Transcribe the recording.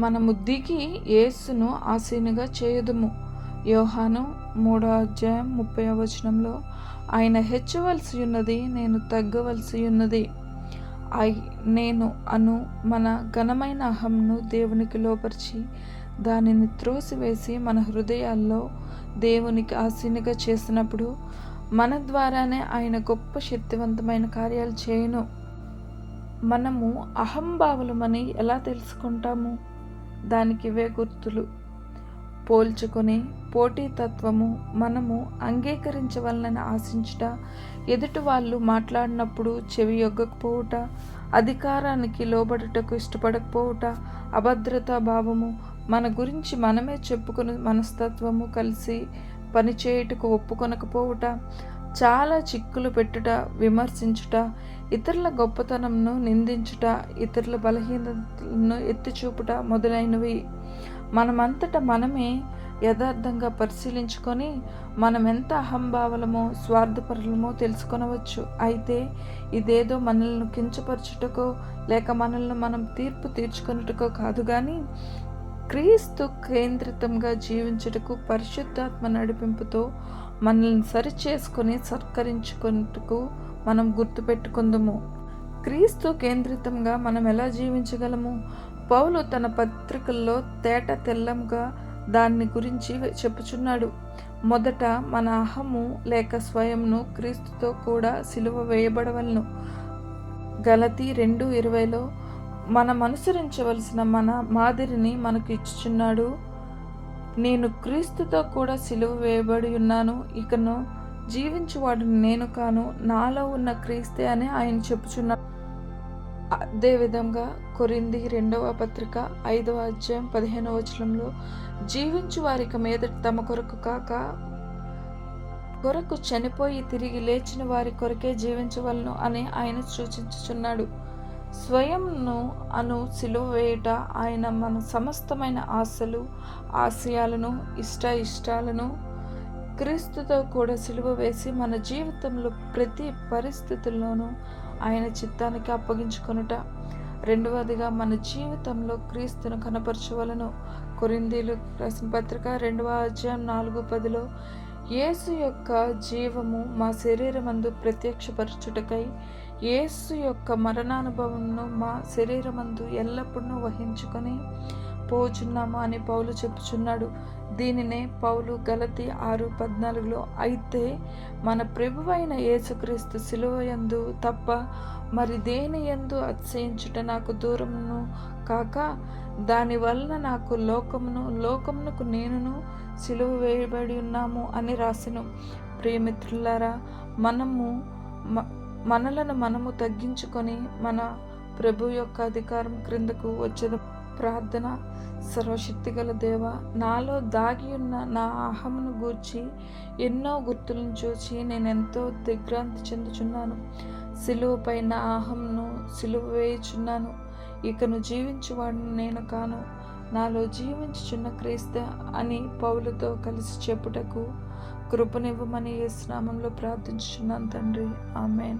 మన ముద్దికి యేసును ఆసీనుగా చేయదుము. యోహాను మూడో అధ్యాయం ముప్పై వచనంలో ఆయన హెచ్చవలసి ఉన్నది నేను తగ్గవలసి ఉన్నది ఐ నేను అను మన ఘనమైన అహంను దేవునికి లోపరిచి దానిని త్రోసివేసి మన హృదయాల్లో దేవునికి ఆసీనుగా చేసినప్పుడు మన ద్వారానే ఆయన గొప్ప శక్తివంతమైన కార్యాలు చేయను. మనము అహంభావులమని ఎలా తెలుసుకుంటాము? దానికివే గుర్తులు. పోల్చుకునే పోటీతత్వము మనము అంగీకరించవలనని ఆశించుట ఎదుటి వాళ్ళు మాట్లాడినప్పుడు చెవి యొగ్గకపోవుట అధికారానికి లోబడుటకు ఇష్టపడకపోవుట అభద్రతా భావము మన గురించి మనమే చెప్పుకుని మనస్తత్వము కలిసి పనిచేయుటకు ఒప్పుకొనకపోవుట చాలా చిక్కులు పెట్టుట విమర్శించుట ఇతరుల గొప్పతనంను నిందించుట ఇతరుల బలహీనతలను ఎత్తిచూపుట మొదలైనవి. మనమంతట మనమే యథార్థంగా పరిశీలించుకొని మనం ఎంత అహంభావలమో స్వార్థపరులమో తెలుసుకొనవచ్చు. అయితే ఇదేదో మనల్ని కించపరచుటకో లేక మనల్ని మనం తీర్పు తీర్చుకున్నటకో కాదు కానీ క్రీస్తు కేంద్రితంగా జీవించుటకు పరిశుద్ధాత్మ నడిపింపుతో మనల్ని సరిచేసుకొని సత్కరించుకున్నట్టుకు మనం గుర్తుపెట్టుకుందాము. క్రీస్తు కేంద్రితంగా మనం ఎలా జీవించగలము? పౌలు తన పత్రికల్లో తేట తెల్లంగా దాన్ని గురించి చెప్పుచున్నాడు. మొదట మన అహము లేక స్వయంను క్రీస్తుతో కూడా సిలువ వేయబడవలను. గలతి రెండు ఇరవైలో మనం అనుసరించవలసిన మన మాదిరిని మనకు ఇచ్చుచున్నాడు నేను క్రీస్తుతో కూడా సిలువ వేయబడి ఉన్నాను. ఇకను జీవించువాడిని నేను కాను నాలో ఉన్న క్రీస్తే అని ఆయన చెప్పుచున్నాడు అదేవిధంగా కొరింది రెండవ పత్రిక ఐదవ అధ్యాయం పదిహేనవ వచనంలో జీవించు వారికి మీద తమ కొరకు కాక కొరకు చనిపోయి తిరిగి లేచిన వారి కొరకే జీవించవలను అని ఆయన సూచించుచున్నాడు. స్వయంను అను సిలువ వేయుట ఆయన మన సమస్తమైన ఆశలు ఆశయాలను ఇష్ట ఇష్టాలను క్రీస్తుతో కూడా సిలువ వేసి మన జీవితంలో ప్రతి పరిస్థితుల్లోనూ ఆయన చిత్తానికి అప్పగించుకొనుట. రెండవదిగా మన జీవితంలో క్రీస్తును కనపరచవలను. కొరిందీలు రసం పత్రిక రెండవ అధ్యాయం నాలుగు పదిలో యేసు యొక్క జీవము మా శరీరమందు ప్రత్యక్షపరచుటకై యేసు యొక్క మరణానుభవంను మా శరీరమందు ఎల్లప్పుడూ వహించుకొని పోచున్నాము అని పౌలు చెప్పుచున్నాడు. దీనినే పౌలు గలతి ఆరు పద్నాలుగులో అయితే మన ప్రభువైన యేసుక్రీస్తు సిలువయందు తప్ప మరి దేని ఎందు అతిశయించుట నాకు దూరమును? కాక దాని వలన నాకు లోకమును లోకమునకు నేనును సిలువ వేయబడి ఉన్నాము అని రాసెను. ప్రియమిత్రులారా మనము మనలను మనము తగ్గించుకొని మన ప్రభు యొక్క అధికారం క్రిందకు వచ్చేది ప్రార్థన సర్వశక్తిగల దేవ నాలో దాగి ఉన్న నా అహమును గూర్చి ఎన్నో గుర్తులను చూసి నేను ఎంతో దిగ్భ్రాంతి చెందుచున్నాను. సిలువపై నా అహంను సిలువ వేయుచున్నాను. ఇకను జీవించువాడిని నేను కాను. నాలో జీవించుచున్న క్రీస్తు అని పౌలతో కలిసి చెప్పుటకు కృపనివ్వమని ఏ స్నామంలో ప్రార్థించుచున్నాను తండ్రి. ఆమెన్.